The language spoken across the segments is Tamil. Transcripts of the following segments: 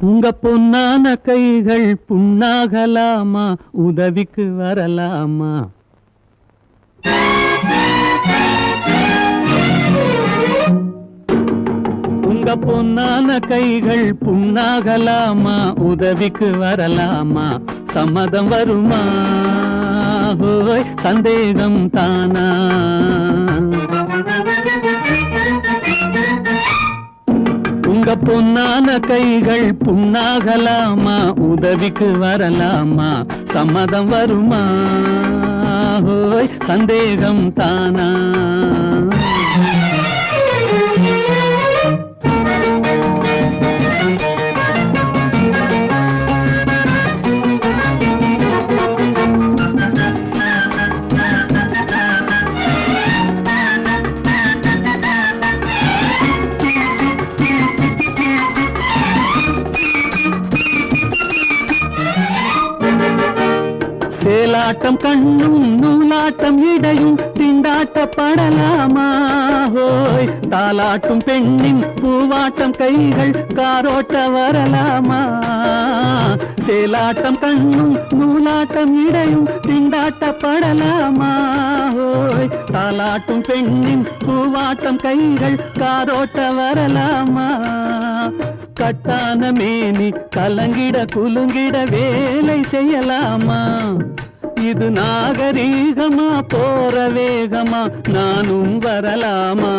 உங்க பொன்னான கைகள் புண்ணாகலாமா? உதவிக்கு வரலாமா? உங்க பொன்னான கைகள் புண்ணாகலாமா? உதவிக்கு வரலாமா? சம்மதம் வருமா? சந்தேகம் தானா? பொன்னான கைகள் புண்ணாகலாமா? உதவிக்கு வரலாமா? சம்மதம் வருமா? சந்தேகம் தானா? சேலாட்டம் கண்ணும் நூலாட்டம் இடையும் திண்டாட்டப்படலாமா ஹோய் தாலாட்டும் பெண்ணின் பூவாட்டம் கைகள் காரோட்ட வரலாமா? சேலாட்டம் கண்ணும் நூலாட்டம் இடையும் திண்டாட்டப்படலாமா ஹோய் தாலாட்டும் பெண்ணின் பூவாட்டம் கைகள் காரோட்ட வரலாமா? கட்டான மேனி கலங்கிட குலுங்கிட வேலை செய்யலாமா? இது நாகரீகமா? போற வேகமா? நானும் வரலாமா?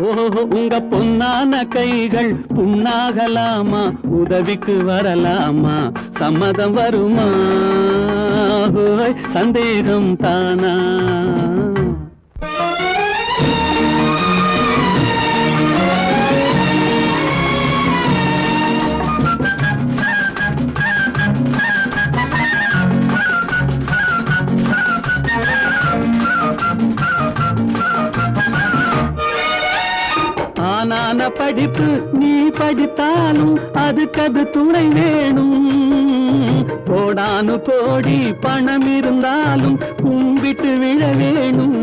ஓஹோ உங்க பொன்னான கைகள் புண்ணாகலாமா? உதவிக்கு வரலாமா? சம்மதம் வருமா? ஹோய் சந்தேகம் தானா? படிப்பு நீ படித்தாலும் அதுக்கது துணை வேணும். கோடானு கோடி பணம் இருந்தாலும் கும்பிட்டு விழ வேணும்.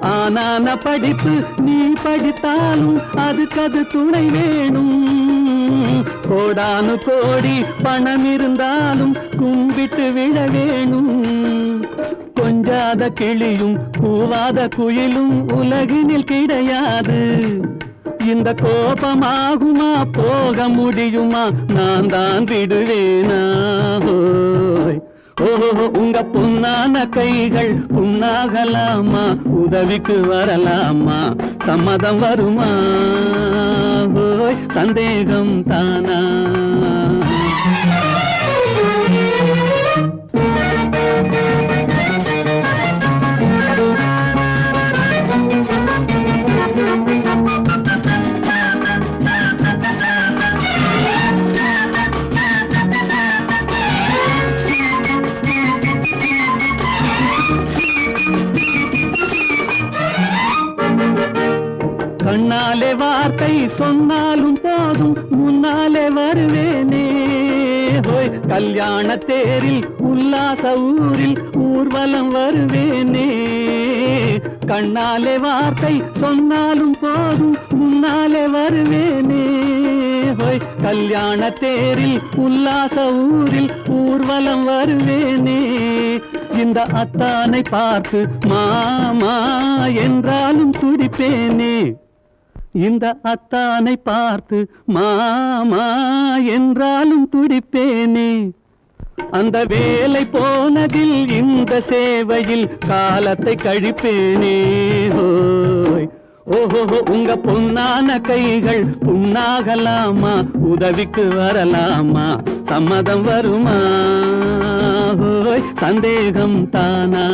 ஆனான படிப்பு நீ படித்தாலும் அதுக்கது துணை வேணும். கோடானு கோடி பணம் இருந்தாலும் கும்பிட்டு விழ வேணும். கொஞ்சாத கிளியும் பூவாத குயிலும் உலகினில் கிடையாது. இந்த கோபமாகுமா? போக முடியுமா? நான் தான் விடுவேனா? ஓஹோ உங்க பொன்னான கைகள் புண்ணாகலாமா? உதவிக்கு வரலாமா? சம்மதம் வருமா? சந்தேகம் தானா? கண்ணாலே வார்த்தை சொன்னாலும் போதும் முன்னாலே வருவேனே. ஹோய் கல்யாண தேரில் உல்லாச ஊரில் ஊர்வலம் வருவேனே. கண்ணாலே வார்த்தை சொன்னாலும் போதும் முன்னாலே வருவேனே. ஹோய் கல்யாண தேரில் உல்லாச ஊரில் ஊர்வலம் வருவேனே. இந்த அத்தானை பார்த்து மாமா என்றாலும் துடிப்பேனே. இந்த அத்தானை பார்த்து மாமா என்றாலும் துடிப்பேனே. அந்த வேலை போனதில் இந்த சேவையில் காலத்தை கழிப்பேனே. ஹோய் ஓஹோ உங்க பொன்னான கைகள் புண்ணாகலாமா? உதவிக்கு வரலாமா? சம்மதம் வருமா? சந்தேகம் தானா?